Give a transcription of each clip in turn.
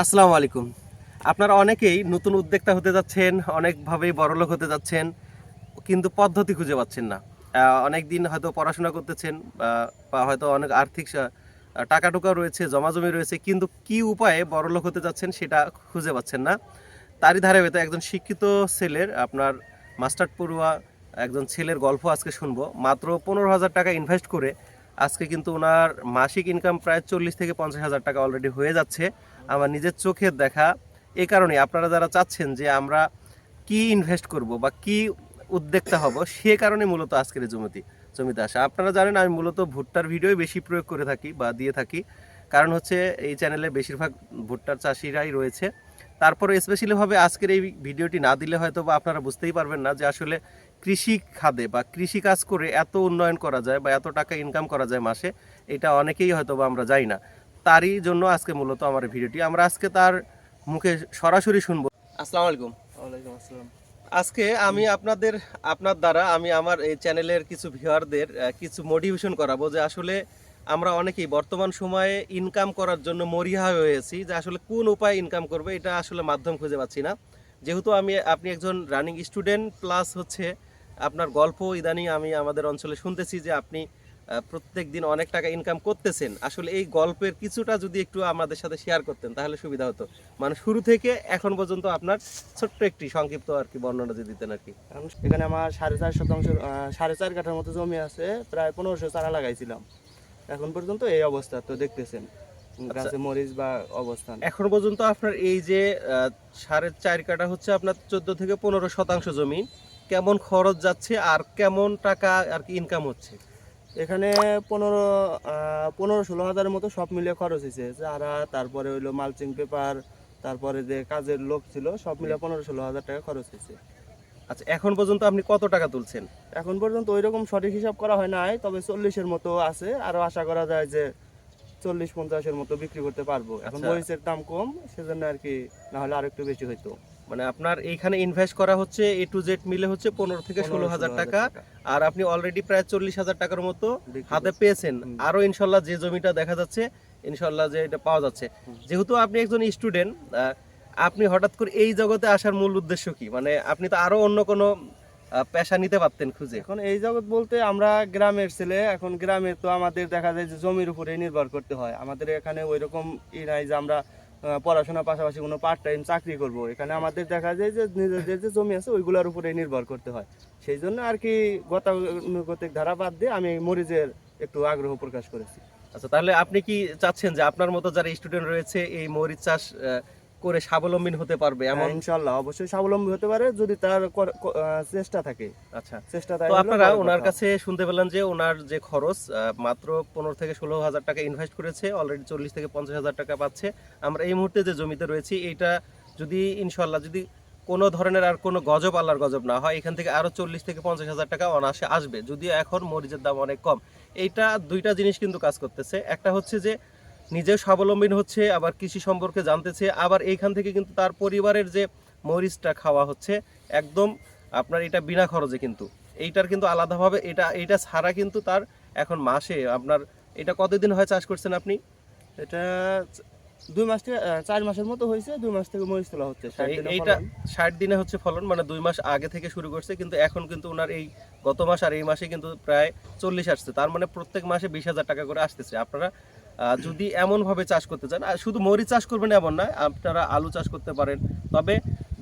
আসসালামু আলাইকুম। আপনারা অনেকেই নতুন উদ্যোক্তা হতে যাচ্ছেন, অনেকভাবেই বড়লোক হতে যাচ্ছেন, কিন্তু পদ্ধতি খুঁজে পাচ্ছেন না। অনেক দিন হয়তো পড়াশোনা করতেছেন, বা- হয়তো অনেক আর্থিক টাকা টুকা রয়েছে, জমাজমি রয়েছে, কিন্তু কি উপায়ে বড়লোক হতে যাচ্ছেন সেটা খুঁজে পাচ্ছেন না। তারই ধারে হয়তো একজন শিক্ষিত ছেলের, আপনার মাস্টার পড়ুয়া, একজন ছেলের গল্প আজকে শুনব। মাত্র পনেরো হাজার টাকা ইনভেস্ট করে আজকে কিন্তু ওনার মাসিক ইনকাম প্রায় চল্লিশ থেকে পঞ্চাশ হাজার টাকা অলরেডি হয়ে যাচ্ছে। আমার নিজের চোখের দেখা এই কারণে আপনারা যারা চাচ্ছেন যে আমরা কি ইনভেস্ট করব বা কি উদ্যোক্তা হব, সে কারণে মূলত আজকের জমিতে জমিতে আসা। আপনারা জানেন আমি মূলত ভুট্টার ভিডিও বেশি প্রয়োগ করে থাকি বা দিয়ে থাকি। কারণ হচ্ছে এই চ্যানেলে বেশিরভাগ ভুট্টার চাষিরাই রয়েছে। তারপরে স্পেশালিভাবে আজকের এই ভিডিওটি না দিলে হয়তো বা আপনারা বুঝতেই পারবেন না যে আসলে কৃষি খাদে বা কৃষি কাজ করে এত উন্নয়ন করা যায় বা এত টাকা ইনকাম করা যায় মাসে, এটা অনেকেই হয়তো বা আমরা যাই না। তারই জন্য আজকে মূলত আমার ভিডিওটি। আমরা আজকে তার মুখে সরাসরি শুনব। আসসালামু আলাইকুম। ওয়ালাইকুম আসসালাম। আজকে আমি আপনাদের আপনার দ্বারা আমি আমার এই চ্যানেলের কিছু ভিউয়ারদের কিছু মোটিভেশন করাবো যে আসলে আমরা অনেকেই বর্তমান সময়ে ইনকাম করার জন্য মরিহা হয়েছি যে আসলে কোন উপায়ে ইনকাম করবে এটা আসলে মাধ্যম খুঁজে পাচ্ছি না। যেহেতু আমি আপনি একজন রানিং স্টুডেন্ট প্লাস হচ্ছে আপনার গল্প ইদানিং আমি আমাদের অঞ্চলে শুনতেছি যে আপনি প্রত্যেক দিন অনেক টাকা ইনকাম করতেছেন। আসলে এই গল্পের কিছুটা যদি একটু আমাদের সাথে শেয়ার করতেন তাহলে সুবিধা হতো। মানে শুরু থেকে এখন পর্যন্ত আপনার ছোট্ট একটি সংক্ষিপ্ত আর কি বর্ণনা যদি দিতেন আর কি। এখানে আমার সাড়ে চার শতাংশ সাড়ে চার কাঠার মতো জমি আছে প্রায় পনেরোশো চারা লাগাইছিলাম। এখন পর্যন্ত এই অবস্থা তো দেখতেছেন গাছে মরিচ বা অবস্থান। এখন পর্যন্ত আপনার এই যে সাড়ে চার কাটা হচ্ছে আপনার চোদ্দ থেকে পনেরো শতাংশ জমি। কেমন খরচ যাচ্ছে আর কেমন টাকা আর কি ইনকাম হচ্ছে? এখানে পনেরো পনেরো ষোলো হাজারের মতো সব মিলিয়ে খরচ হয়েছে। চারা তারপরে হইল মালচিং পেপার তারপরে যে কাজের লোক ছিল সব মিলিয়ে পনেরো ষোলো হাজার টাকা খরচ হয়েছে। আচ্ছা এখন পর্যন্ত আপনি কত টাকা তুলছেন? এখন পর্যন্ত ওই রকম সঠিক হিসাব করা হয় নাই তবে চল্লিশের মতো আছে। আরও আশা করা যায় যে চল্লিশ পঞ্চাশের মতো বিক্রি করতে পারব। এখন আচ্ছা। মরিচের দাম কম সেজন্য আর কি না হলে আর একটু বেশি হইতো। মানে আপনার এইখানে ইনভেস্ট করা হচ্ছে এ টু জেড মিলে হচ্ছে পনেরো থেকে ষোলো হাজার টাকা। আর আপনি অলরেডি প্রায় চল্লিশ হাজার টাকার মতো হাতে পেয়েছেন। হুম। আরও ইনশাল্লাহ যে জমিটা দেখা যাচ্ছে ইনশাল্লাহ যে এটা পাওয়া যাচ্ছে। যেহেতু আপনি একজন স্টুডেন্ট আপনি হঠাৎ করে এই জগতে আসার মূল উদ্দেশ্য কি? মানে আপনি তো আরও অন্য কোনো পেশা নিতে পারতেন খুঁজে। এখন এই জগৎ বলতে আমরা গ্রামের ছেলে এখন গ্রামে তো আমাদের দেখা যায় যে জমির উপরে নির্ভর করতে হয়। আমাদের এখানে ওই রকম ই নাই যে আমরা পড়াশোনার পাশাপাশি কোনো পার্ট টাইম চাকরি করব। এখানে আমাদের দেখা যায় যে নিজেদের যে জমি আছে, ওইগুলোর উপরে নির্ভর করতে হয়। সেই জন্য আর কি গতানুগতিক ধারা বাদ দিয়ে আমি মরিচের একটু আগ্রহ প্রকাশ করেছি। আচ্ছা তাহলে আপনি কি চাচ্ছেন যে আপনার মতো যারা স্টুডেন্ট রয়েছে, এই মরিচ চাষ করে স্বাবলম্বী হতে পারবে এমন হ্যাঁ, ইনশাল্লাহ অবশ্যই স্বাবলম্বী হতে পারে যদি তার চেষ্টা থাকে। আচ্ছা। চেষ্টা তো আপনারা ওনার কাছে শুনতে পেলেন যে ওনার যে খরচ মাত্র পনেরো থেকে ষোলো হাজার টাকা ইনভেস্ট করেছে অলরেডি চল্লিশ থেকে পঞ্চাশ হাজার টাকা পাচ্ছে। আমরা এই মুহূর্তে যে জমিতে রয়েছি এইটা যদি ইনশাল্লাহ যদি কোনো ধরনের আর কোনো গজব আল্লাহর গজব না হয় এখান থেকে আরও চল্লিশ থেকে পঞ্চাশ হাজার টাকা অনায়াসে আসবে। যদিও এখন মরিচের দাম অনেক কম। এইটা দুইটা জিনিস কিন্তু কাজ করতেছে। একটা হচ্ছে যে নিজেও স্বাবলম্বী হচ্ছে আবার কৃষি সম্পর্কে জানতেছে আবার এইখান থেকে কিন্তু তার পরিবারের যে মরিচটা খাওয়া হচ্ছে একদম আপনার এটা বিনা খরচে কিন্তু। এইটার কিন্তু আলাদাভাবে এটা এইটা ছাড়া কিন্তু তার এখন মাসে আপনার এটা কতদিন হয় চাষ করছেন আপনি? এটা দুই মাস থেকে চার মাসের মতো হয়েছে দুই মাস থেকে মরিচ তোলা হচ্ছে এই- এইটা ষাট দিনে হচ্ছে ফলন মানে দুই মাস আগে থেকে শুরু করছে কিন্তু এখন কিন্তু ওনার এই গত মাস আর এই মাসে কিন্তু প্রায় চল্লিশ আসছে তার মানে প্রত্যেক মাসে বিশ হাজার টাকা করে আসতেছে। আপনারা যদি এমনভাবে চাষ করতে চান শুধু মরিচ চাষ করবেন এমন নয়, আপনারা আলু চাষ করতে পারেন। তবে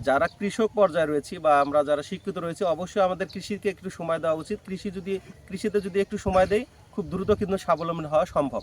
যারা কৃষক পর্যায়ে রয়েছি বা আমরা যারা শিক্ষিত রয়েছি, অবশ্যই আমাদের কৃষিকে একটু সময় দেওয়া উচিত। কৃষি যদি, কৃষিতে যদি একটু সময় দেয় খুব দ্রুত কিন্তু স্বাবলম্বী হওয়া সম্ভব।